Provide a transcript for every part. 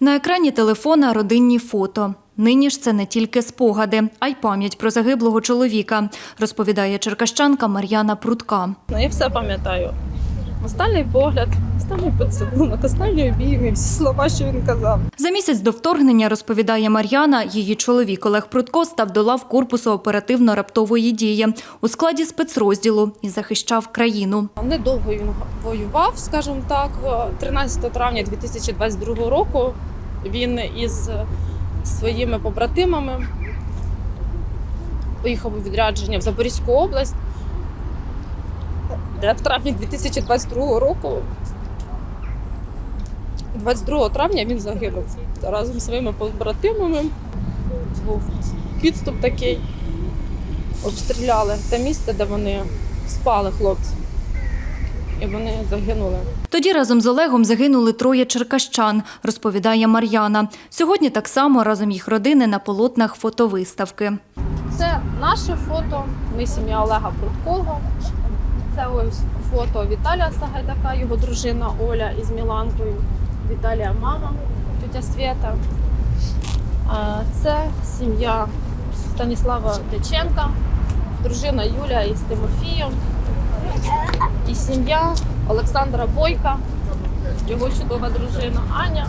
На екрані телефона родинні фото. Нині ж це не тільки спогади, а й пам'ять про загиблого чоловіка, розповідає черкащанка Мар'яна Прутка. Ну, я все пам'ятаю. Останній погляд, останній поцілунок, останній обійми, всі слова, що він казав. За місяць до вторгнення, розповідає Мар'яна, її чоловік Олег Прутко став до лав корпусу оперативно-раптової дії у складі спецрозділу і захищав країну. Недовго він воював, скажімо так. 13 травня 2022 року він із своїми побратимами поїхав у відрядження в Запорізьку область, де в травні 2022 року, 22 травня він загинув разом зі своїми побратимами. Був підступ такий. Обстріляли те місце, де вони спали, хлопці. І вони загинули. Тоді разом з Олегом загинули троє черкащан, розповідає Мар'яна. Сьогодні так само разом їх родини на полотнах фотовиставки. Це наше фото. Ми сім'я Олега Прудкого. Це ось фото Віталія Сагайдака, його дружина Оля із Міланкою. Віталія мама, тетя Свята. Це сім'я Станіслава Дяченка, дружина Юля із Тимофієм. І сім'я Олександра Бойка, його чудова дружина Аня.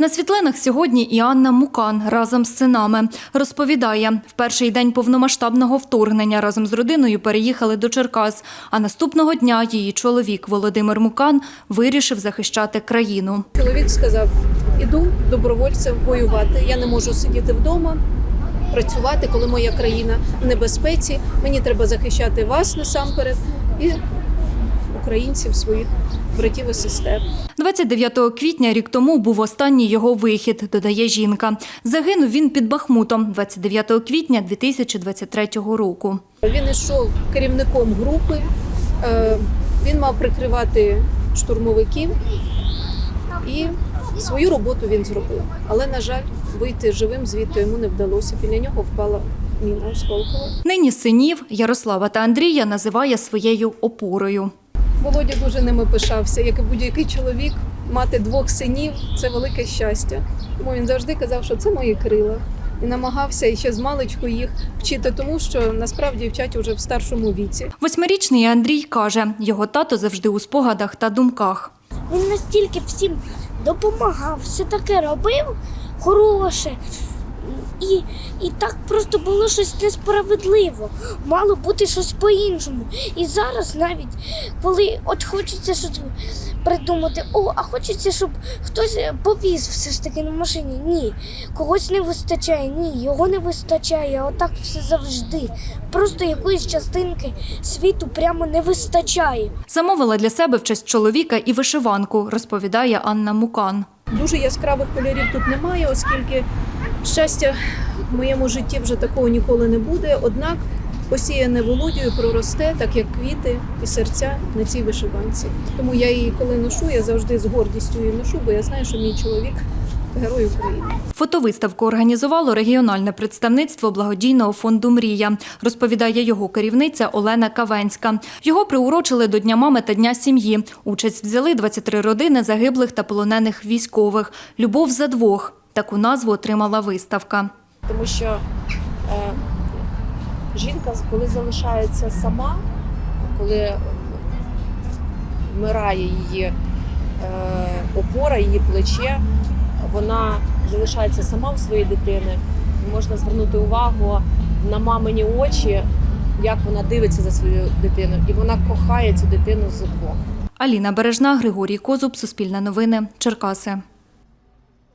На світлинах сьогодні і Анна Мукан разом з синами розповідає, в перший день повномасштабного вторгнення разом з родиною переїхали до Черкас. А наступного дня її чоловік Володимир Мукан вирішив захищати країну. Чоловік сказав: іду добровольцем воювати. Я не можу сидіти вдома, працювати, коли моя країна в небезпеці. Мені треба захищати вас насамперед і українців, своїх братів і сестер. 29 квітня рік тому був останній його вихід, додає жінка. Загинув він під Бахмутом 29 квітня 2023 року. Він йшов керівником групи. е, Він мав прикривати штурмовиків і свою роботу він зробив. Але, на жаль, вийти живим звідти йому не вдалося. Біля нього впала міна осколкова. Нині синів Ярослава та Андрія називає своєю опорою. Володя дуже ними пишався, як і будь-який чоловік. Мати двох синів це велике щастя. Тому він завжди казав, що це мої крила. І намагався ще з маличку їх вчити, тому що насправді вчать уже в старшому віці. Восьмирічний Андрій каже, його тато завжди у спогадах та думках. Він настільки всім допомагав, все таке робив хороше. І, і так просто було щось несправедливо. Мало бути щось по-іншому. І зараз навіть, коли от хочеться щось придумати, о, а хочеться, щоб хтось повіз все ж таки на машині. Ні, когось не вистачає, ні, його не вистачає. Отак все завжди. Просто якоїсь частинки світу прямо не вистачає. Замовила для себе в честь чоловіка і вишиванку, розповідає Анна Мукан. Дуже яскравих кольорів тут немає, оскільки щастя в моєму житті вже такого ніколи не буде. Однак посіяне володію проросте, так як квіти і серця на цій вишиванці. Тому я її, коли ношу, я завжди з гордістю її ношу, бо я знаю, що мій чоловік герой України. Фотовиставку організувало регіональне представництво благодійного фонду Мрія, розповідає його керівниця Олена Кавенська. Його приурочили до Дня мами та Дня сім'ї. Участь взяли 23 родини загиблих та полонених військових. Любов за двох. Таку назву отримала виставка. тому що е, жінка, коли залишається сама, коли вмирає її е, опора, її плече, вона залишається сама у своєї дитини. Можна звернути увагу на мамині очі, як вона дивиться за свою дитину, і вона кохає цю дитину з двох. Аліна Бережна, Григорій Козуб, Суспільне новини, Черкаси.